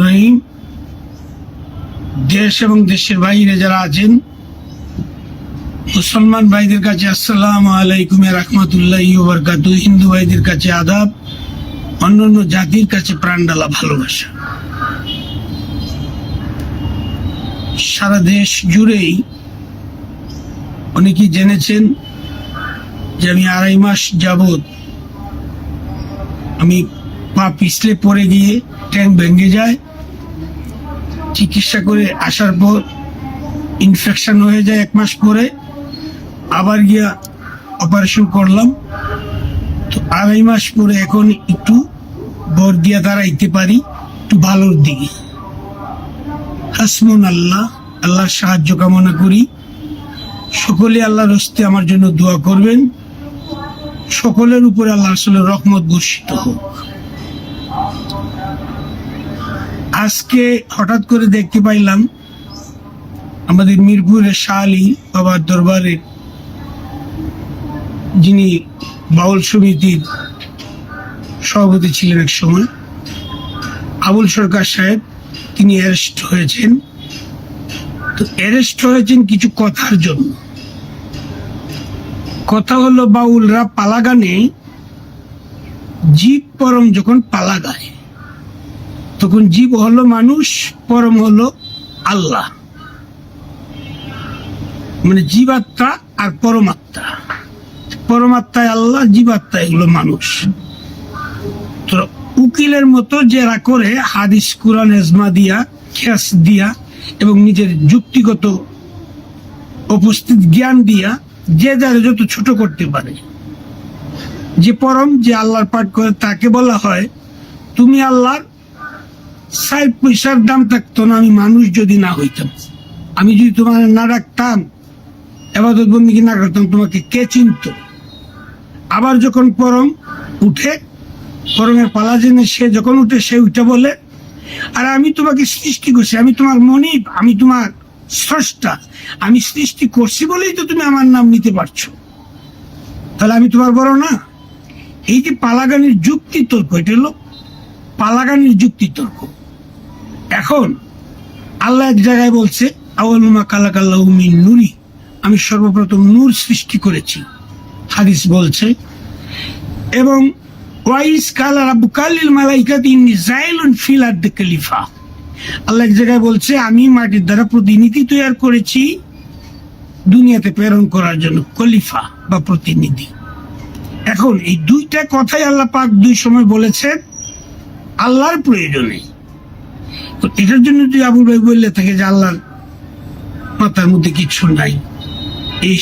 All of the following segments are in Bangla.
রহিম। দেশ এবং দেশের বাইরে যারা আছেন, মুসলমান ভাইদের কাছে আসসালামু আলাইকুম রহমতুল্লাহ বরকাত হিন্দু ভাইদের কাছে আদাব, অন্যান্য জাতির কাছে প্রাণডালা ভালোবাসা। সারা দেশ জুড়েই অনেকেই জেনেছেন যে আমি আড়াই মাস যাবত আমি পা পিছলে পড়ে গিয়ে ট্যাঙ্ক ভেঙে যায়। চিকিৎসা করে আসার পর ইনফেকশন হয়ে যায় এক মাস পরে। আবার গিয়া অপারেশন করলাম। তো আড়াই মাস পরে এখন একটু বর দিয়া দাঁড়াইতে পারি, একটু ভালোর দিকে। হাসমুন আল্লাহ, আল্লাহর সাহায্য কামনা করি। সকলে আল্লাহর হস্তে আমার জন্য দোয়া করবেন। সকলের উপরে আল্লাহ আসলে রহমত বর্ষিত হোক। আজকে হঠাৎ করে দেখতে পাইলাম, আমাদের মিরপুরের শালি বাবার দরবারের যিনি বাউল সমিতির সভাপতি ছিলেন এক সময়, আবুল সরকার সাহেব, তিনি অ্যারেস্ট হয়েছেন। তো অ্যারেস্ট হয়েছেন কিছু কথার জন্য। কথা হলো, বাউলরা পালা গানে জীব পরম যখন পালা গায় তখন জীব হলো মানুষ, পরম হলো আল্লাহ। মানে জীবাত্মা আর পরমাত্মা। পরমাত্মায় আল্লাহ, জীবাত্মায় এগুলো মানুষ। তো উকিলের মতো যারা করে হাদিস, কোরআন, এজমা দিয়া খেস দিয়া এবং নিজের যুক্তিগত উপস্থিত জ্ঞান দিয়া যে যার যত ছোট করতে পারে। যে পরম যে আল্লাহর পাঠ করে তাকে বলা হয়, তুমি আল্লাহর ষাট পয়সার দাম থাকতো না, আমি মানুষ যদি না হইতাম। আমি যদি তোমার না রাখতাম, এবাদত বন্দি না করতাম, তোমাকে কে চিনত? আবার যখন পরম উঠে, পরমের পালা জেনে সে যখন উঠে, সে উঠে বলে, আর আমি তোমাকে সৃষ্টি করছি, আমি তোমার মনিব, আমি তোমার স্রষ্টা। আমি সৃষ্টি করছি বলেই তো তুমি আমার নাম নিতে পারছ। তাহলে আমি তোমার বড় না? এই যে পালাগানের যুক্তি তর্ক এটা হলো পালাগানের যুক্তি তর্ক এখন আল্লাহ এক জায়গায় বলছে আউলমা কালাকাল্লাহ মিন নুরি। আমি সর্বপ্রথম নূর সৃষ্টি করেছি। হাদিস বলছে, এবং ওয়াইস কালা রাব্বু কালিল মালাইকাত ইন্নি জাইলুন ফিল আরদ খলিফা। আল্লাহ এক জায়গায় বলছে, আমি মাটির দ্বারা প্রতিনিধি তৈরি করেছি দুনিয়াতে প্রেরণ করার জন্য, খলিফা বা প্রতিনিধি। এখন এই দুইটা কথাই আল্লাহ পাক দুই সময় বলেছেন, আল্লাহর প্রয়োজনে। তো এটার জন্য তুই আবুল ভাই বললে থাকে যে আল্লাহর মাথার মধ্যে কিছু নাই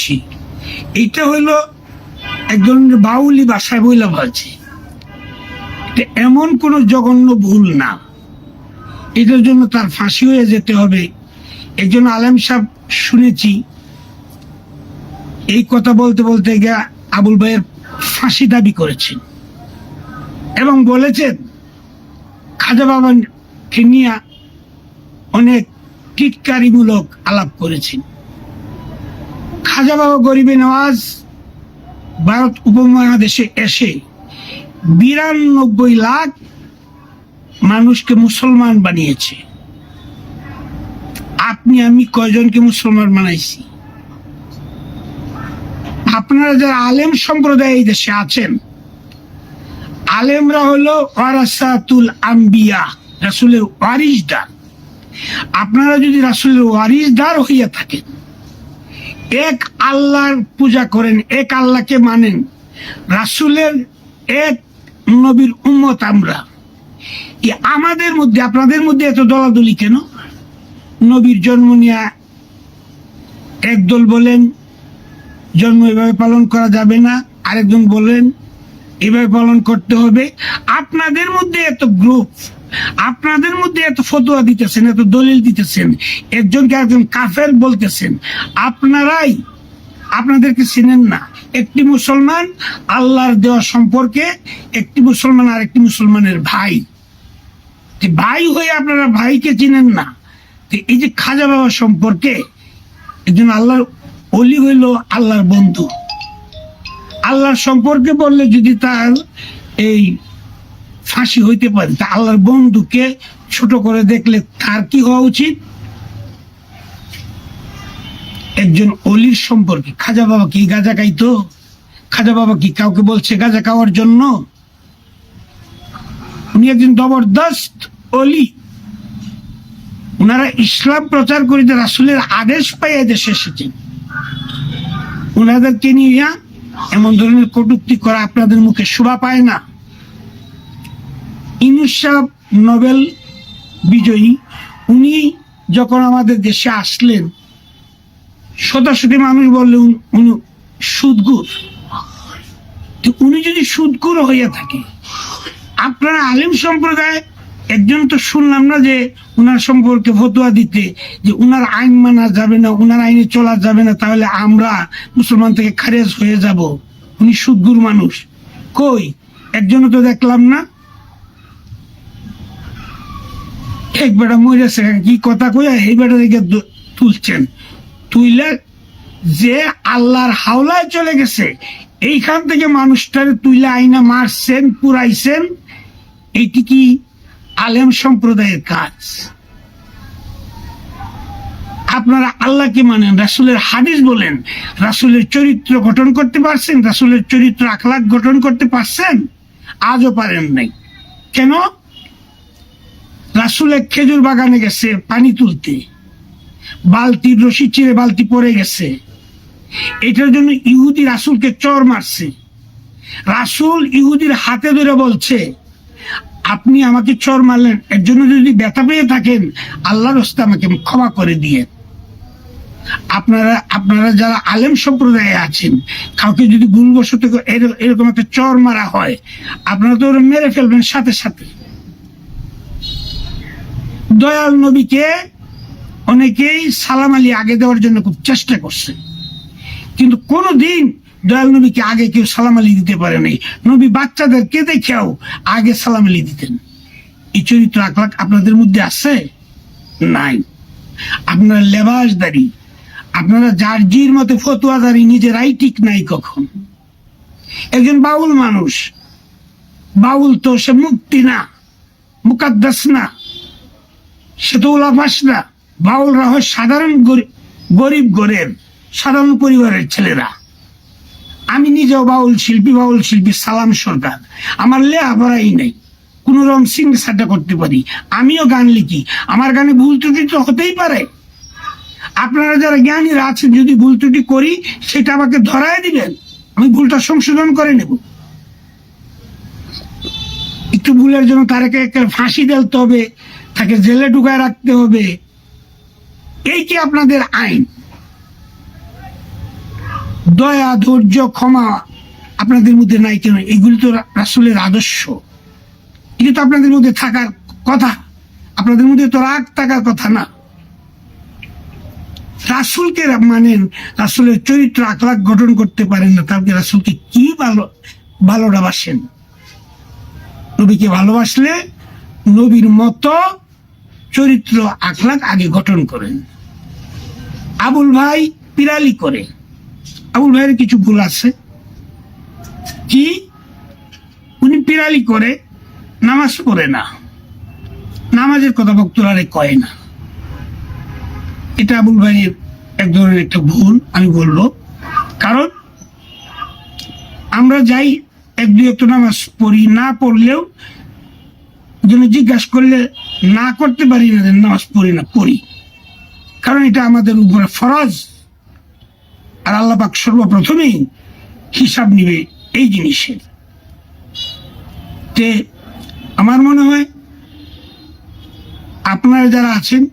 শীত। এইটা হইল এক ধরনের বাউলি ভাষায় বইলা বলছে এটা এমন কোন জঘন্য ভুল না। এটার জন্য তার ফাঁসি হয়ে যেতে হবে। একজন আলেম সাহেব শুনেছি, এই কথা বলতে বলতে গিয়ে আবুল ভাইয়ের ফাঁসি দাবি করেছেন এবং বলেছেন, খাজা বাবাকে নিয়ে অনেক টিটকারিমূলক আলাপ করেছেন। খাজা বাবা গরিবে নওয়াজ ভারত উপমহাদেশে এসে বিরানব্বই লাখ মানুষকে মুসলমান বানিয়েছে। আপনি, আমি কয়জনকে মুসলমান বানাইছি? আপনারা যারা আলেম সম্প্রদায় এই দেশে আছেন, আলেমরা হলো ওয়ারাসাতুল আম্বিয়া, রাসুলের ওয়ারিসদার আপনারা যদি রাসুলের ওয়ারিসদার হইয়া থাকেন, এক আল্লাহর পূজা করেন, এক আল্লাহকে মানেন, রাসুলের এক নবীর উম্মত আমরা। এই আমাদের মধ্যে, আপনাদের মধ্যে এত দলাদলি কেন? নবীর জন্ম নিয়ে একদল বলেন, জন্ম এভাবে পালন করা যাবে না। আরেকজন বলেন, এভাবে পালন করতে হবে। আপনাদের মধ্যে এত গ্রুপ আপনাদের মধ্যে এত ফতোয়া দিতেছেন, এত দলিল দিতেছেন, একজনকে একজন কাফের বলতেছেন, আপনারাই আপনাদেরকে চিনেন না। একটি মুসলমান আল্লাহর দেওয়া সম্পর্কে, একটি মুসলমান আর একটি মুসলমানের ভাই। ভাই হয়ে আপনারা ভাইকে চিনেন না। এই যে খাজা বাবা সম্পর্কে একজন আল্লাহর অলি হইল আল্লাহর বন্ধু। আল্লাহর সম্পর্কে বললে যদি তার এই ফাঁসি হইতে পারে, তা আল্লাহর বন্ধুকে ছোট করে দেখলে তার কি হওয়া উচিত? একজন অলির সম্পর্কে, খাজা বাবা কি গাঁজা খাইতো? খাজা বাবা কি কাউকে বলছে গাঁজা খাওয়ার জন্য? উনি একজন জবরদস্ত অলি। ওনারা ইসলাম প্রচার করিতে রাসুলের আদেশ পাইয়া দেশে এসেছেন। ওনাদেরকে নিয়ে এমন ধরনের কটুক্তি করা আপনাদের মুখে শোভা পায় না। ইনুস সাহেব নোবেল বিজয়ী। উনি যখন আমাদের দেশে আসলেন, শতাশতি মানুষ বললে উনি- সুদগুর। উনি যদি সুদগুর হইয়া থাকে আপনারা আলিম সম্প্রদায়, একজন তো শুনলাম না যে উনার সম্পর্কে ফতোয়া দিতে, যে উনার আইন মানা যাবে না, উনার আইনে চলা যাবে না, তাহলে আমরা মুসলমান থেকে খারেজ হয়ে যাব। উনি সুদগুর মানুষ। কই? একজনও তো দেখলাম না। এক বেটা মরেছে কি কথা কইয়া এই বেটা দিকে তুলছেন? তুইলে যে আল্লাহর হাওলায় চলে গেছে, এইখান থেকে মানুষটারে তুইলে আইনা মারছেন, পুরাইছেন এইটি কি আলেম সম্প্রদায়ের কাজ? আপনারা আল্লাহকে মানেন, রাসুলের হাদিস বলেন, রাসুলের চরিত্র গঠন করতে পারছেন, রাসুলের চরিত্র আখলাক গঠন করতে পারছেন, আজও পারেন নাই। কেন? রাসুলের খেজুর বাগানে গেছে পানি তুলতে। বালতির রশি চিরে বালতি পড়ে গেছে। এটার জন্য ইহুদি রাসুলকে চর মারছে। রাসুল ইহুদির হাতে ধরে বলছে আপনি আমাকে চর মারলেন, এর জন্য যদি ব্যথা পেয়ে থাকেন, আল্লাহর হস্তে আমাকে ক্ষমা করে দিয়ে। আপনারা আপনারা যারা আলেম সম্প্রদায়ে আছেন, কাউকে যদি ভুলবশত এর- এরকম একটা চর মারা হয়, আপনারা তো ওরা মেরে ফেলবেন সাথে সাথে। দয়াল নবীকে অনেকেই সালাম আলী আগে দেওয়ার জন্য খুব চেষ্টা করছে। কিন্তু কোনোদিন দয়াল নবীকে আগে কেউ সালাম আলী দিতে পারে নাই নবী বাচ্চাদেরকে দেখেও আগে সালাম আলী দিতেন। এই চরিত্র আকলাক আপনাদের মধ্যে আছে? নাই। আপনারা লেবাসদারি, আপনারা যার জির মতে ফতুয়াদারি নিজেরাই ঠিক নাই কখন। একজন বাউল মানুষ, বাউল তো সে মুক্তি না, মুকাদ্দাস না, সে তো উলাফাস না। বাউলরা হয় সাধারণ গরি- গরিব গরের সাধারণ পরিবারের ছেলেরা। আমি নিজেও বাউল শিল্পী বাউল শিল্পী সালাম সরকার। আমার লেখাপড়াই নেই। কোন রকম সিং সাটা করতে পারি। আমিও গান লিখি। আমার গানে ভুল ত্রুটি তো হতেই পারে। আপনারা যারা জ্ঞানীরা আছেন, যদি ভুল ত্রুটি করি, সেটা আমাকে ধরায় দিবেন। আমি ভুলটা সংশোধন করে নেব। একটু ভুলের জন্য তারাকে ফাঁসি দেলতে হবে, তাকে জেলে ঢুকায় রাখতে হবে। এই কি আপনাদের আইন? দয়া, ধৈর্য, ক্ষমা আপনাদের মধ্যে নাই কেন? এগুলি তো রাসুলের আদর্শ। এটি তো আপনাদের মধ্যে থাকার কথা। আপনাদের মধ্যে তো রাগ থাকার কথা না। রাসুলকে মানেন, রাসুলের চরিত্র আকলাক গঠন করতে পারেন না। তাহলে রাসুলকে কি ভালো ভালোটা বাসেন নবীকে ভালোবাসলে নবীর মতো চরিত্র আখলাক আগে গঠন করেন। আবুল ভাই পিরালি করে। আবুল ভাইয়ের কিছু ভুল আছে। কি? উনি পিরালি করে নামাজ পড়ে না। নামাজের কথা বক্তরারে কয় না। এটা আবুল ভাইয়ের এক ধরনের একটা ভুল, আমি বলব। কারণ আমরা যাই এক দুই একটা নামাজ পড়ি, না পড়লেও জন্য জিজ্ঞাসা করলে না করতে পারি না নামাজ পড়ি না, পড়ি। কারণ এটা আমাদের উপরে ফরজ। আর আল্লাহ পাক সর্বপ্রথমেই হিসাব নিবে এই জিনিসের। তে আমার মনে হয় আপনারা যারা আছেন,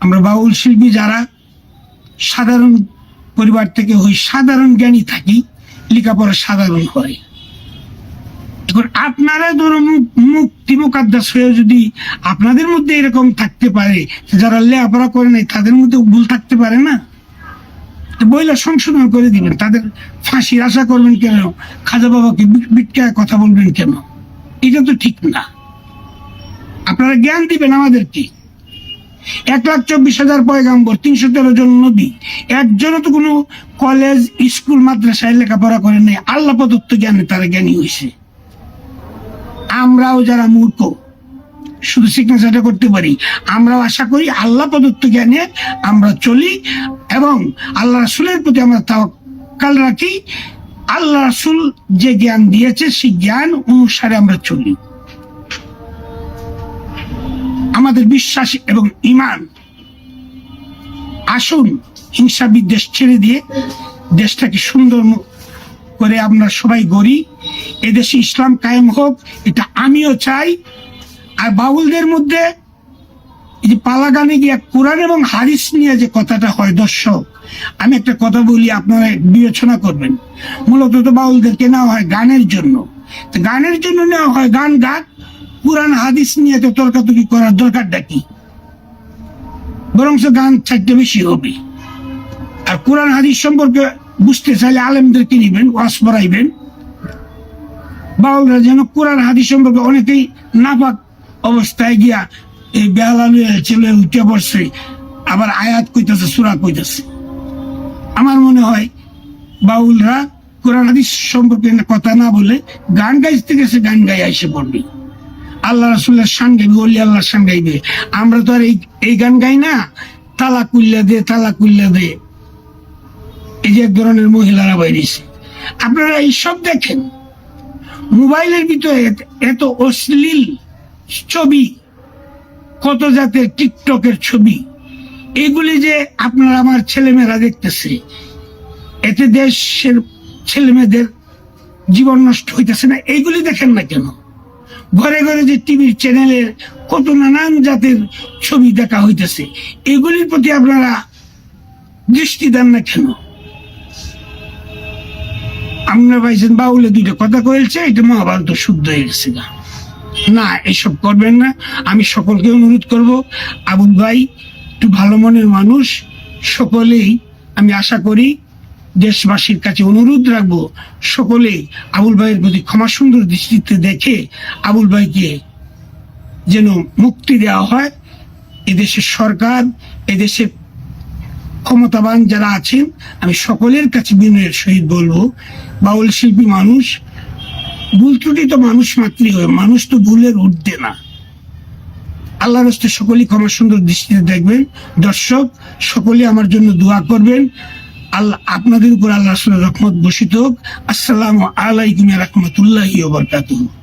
আমরা বাউল শিল্পী যারা, সাধারণ পরিবার থেকে হই সাধারণ জ্ঞানী থাকি, লেখাপড়া সাধারণ হয় এখন আপনারা ধরো মুক- মুক্তি মুকাদ্দাস হয়ে যদি আপনাদের মধ্যে এরকম থাকতে পারে, যারা লেখাপড়া করে নাই, তাদের মধ্যে ভুল থাকতে পারে না? বইলা সংশোধন করে দিবেন তাদের ফাঁসির আশা করবেন কেন? খাজা বাবাকে বিটকায় কথা বলবেন কেন? এটা তো ঠিক না। আপনারা জ্ঞান দিবেন আমাদেরকে। এক লাখ চব্বিশ হাজার পয়গাম্বর, তিনশো তেরো জন নবী। একজনও তো কোনো কলেজ, স্কুল, মাদ্রাসায় লেখাপড়া করেন নাই। আল্লাহ প্রদত্ত জ্ঞানে তারা জ্ঞানী হয়েছে। আমরাও যারা মূর্খ সিগনেচারটা করতে পারি। আমরাও আশা করি আল্লাহ প্রদত্ত জ্ঞানে আমরা চলি এবং আল্লাহ রাসুলের প্রতি আমরা তাওয়াক্কাল রাখি। আল্লাহ রাসুল যে জ্ঞান দিয়েছে, সেই জ্ঞান অনুসারে আমরা চলি। আমাদের বিশ্বাস এবং ইমান আসুন, হিংসা বিদ্বেষ ছেড়ে দিয়ে দেশটাকে সুন্দর করে আমরা সবাই গড়ি। এদেশে ইসলাম কায়েম হোক, এটা আমিও চাই। আর বাউলদের মধ্যে এই যে পালা গানে গিয়ে কোরআন এবং হারিস নিয়ে যে কথাটা হয়, দর্শক, আমি একটা কথা বলি, আপনারা বিবেচনা করবেন। মূলত তো বাউলদেরকে নেওয়া হয় গানের জন্য। গানের জন্য নেওয়া হয় গান গাক কোরআন, হাদিস নিয়ে তো তর্কাতর্কি করার দরকারটা কি? বরং গান চারটে বেশি হবে। আর কোরআন, হাদিস সম্পর্কে বুঝতে চাইলে আলেমদেরকে নিবেন ওয়াস পড়াইবেন। বাউলরা যেন কোরআন, হাদিস সম্পর্কে অনেকেই নাপাক অবস্থায় গিয়া এই বেহালা ছেলে উঠে পড়ছে। আবার আয়াত কইতেছে, সুরা কইতেছে। আমার মনে হয় বাউলরা কোরআন হাদিস সম্পর্কে কথা না বলে গান গাইতে গেছে, গান গাই এসে পড়বে। আল্লাহ রাসুল্লাহ শান গাইবে অলি আল্লাহ শান গাইবে আমরা তো আর এই এই গান গাই না, তালা কুল্লা দে, তালা কুল্লা দে। এই যে এক ধরনের মহিলারা বাইরেছে। আপনারা এইসব দেখেন। মোবাইলের ভিতরে এত অশ্লীল ছবি, কত জাতের টিকটকের ছবি, এগুলি যে আপনারা আমার ছেলেমেয়েরা দেখতেছে, এতে দেশের ছেলেমেয়েদের জীবন নষ্ট হইতেছে না এইগুলি দেখেন না কেন ঘরে ঘরে যে টিভির চ্যানেলে কত নানান জাতের ছবি দেখা হইতেছে, এগুলির প্রতি আপনারা দৃষ্টি দেন না কেন আমরা পাইছেন বাউলে দুইটা কথা কয়েছে এটা মহাভারত শুদ্ধ হয়ে গেছে গা। না, এসব করবেন না। আমি সকলকে অনুরোধ করব, আবুল ভাই, একটু ভালো মনের মানুষ, সকলেই আমি আশা করি দেশবাসীর কাছে অনুরোধ রাখব সকলেই আবুল ভাইয়ের প্রতি ক্ষমা সুন্দর দৃষ্টিতে দেখে আবুল ভাইকে যেন মুক্তি দেওয়া হয়। এদেশের সরকার, এদেশের ক্ষমতাবান যারা আছেন, আমি সকলের কাছে বিনয়ের সহিত বলব, বাউল শিল্পী মানুষ ভুল ত্রুটি তো মানুষ মাত্রই হয়। মানুষ তো ভুলের উঠতে না। আল্লাহ রস্তে সকলেই ক্ষমা সুন্দর দৃষ্টিতে দেখবেন। দর্শক সকলে আমার জন্য দোয়া করবেন। আল্লাহ, আপনাদের উপর আল্লাহ রহমত বসিত হোক। আসসালাম আলাইকুম রহমতুল্লাহ বরকাতুহ।